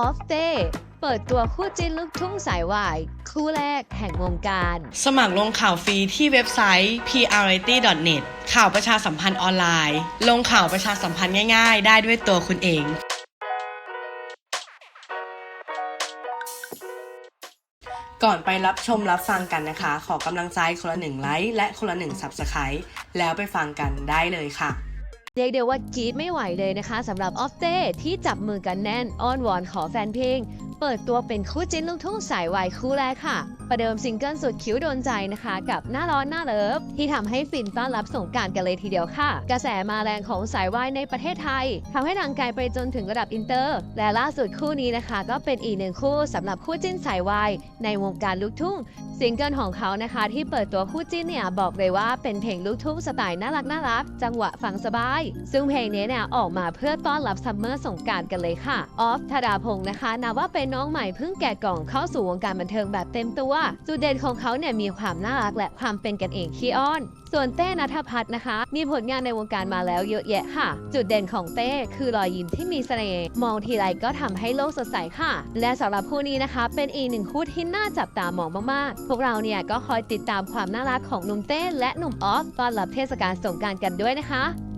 ออฟเต้เปิดตัวคู่จิ้นลูกทุ่งสายวาย คู่แรกแห่งวงการ สมัครลงข่าวฟรีที่เว็บไซต์ prrity.net ข่าวประชาสัมพันธ์ออนไลน์ ลงข่าวประชาสัมพันธ์ง่ายๆ ได้ด้วยตัวคุณเองก่อนไปรับชมรับฟังกันนะคะ ขอกำลังใจคนละหนึ่งไลค์และคนละหนึ่ง Subscribe แล้วไปฟังกันได้เลยค่ะ เรียกเด้ว่ากีดไม่ไหวเลยนะคะสำหรับออฟเต้ที่จับมือกันแน่นอ้อนวอนขอแฟนเพลง เปิดตัวเป็นคู่จิ้นลูกทุ่งสายวายคู่แรกค่ะ ประเดิมซิงเกิลสุดคิ้วโดนใจนะคะ กับหน้าร้อนหน้าเลิฟ ที่ทำให้ฟินต้อนรับสงการกันเลยทีเดียวค่ะ กระแสมาแรงของสายวายในประเทศไทยทำให้ดังไกลไปจนถึงระดับอินเตอร์ และล่าสุดคู่นี้นะคะ ก็เป็นอีกหนึ่งคู่สำหรับคู่จิ้นสายวายในวงการลูกทุ่งซิงเกิลของเขานะคะ ที่เปิดตัวคู่จิ้นเนี่ยบอกเลยว่าเป็นเพลงลูกทุ่งสไตล์น่ารักน่ารักจังหวะฟังสบาย ซึ่งเพลงนี้เนี่ยออกมาเพื่อต้อนรับซัมเมอร์สงการกันเลยค่ะออฟธดาพงศ์นะคะนับว่าเป็นน้องใหม่เพิ่งแกะกล่องเข้าสู่วงการบันเทิงแบบเต็มตัว จุดเด่นของเขาเนี่ยมีความน่ารักและความเป็นกันเองขี้อ้อน ส่วนเต้นัทพัฒน์นะคะ มีผลงานในวงการมาแล้วเยอะแยะค่ะ จุดเด่นของเต้คือรอยยิ้มที่มีเสน่ห์มองทีไรก็ทำให้โลกสดใสค่ะ และสำหรับคู่นี้นะคะ เป็นอีกหนึ่งคู่ที่น่าจับตามองมากๆ พวกเราเนี่ยก็คอยติดตามความน่ารักของหนุ่มเต้และหนุ่มออฟตอนรับเทศกาลสงกรารกันด้วยนะคะ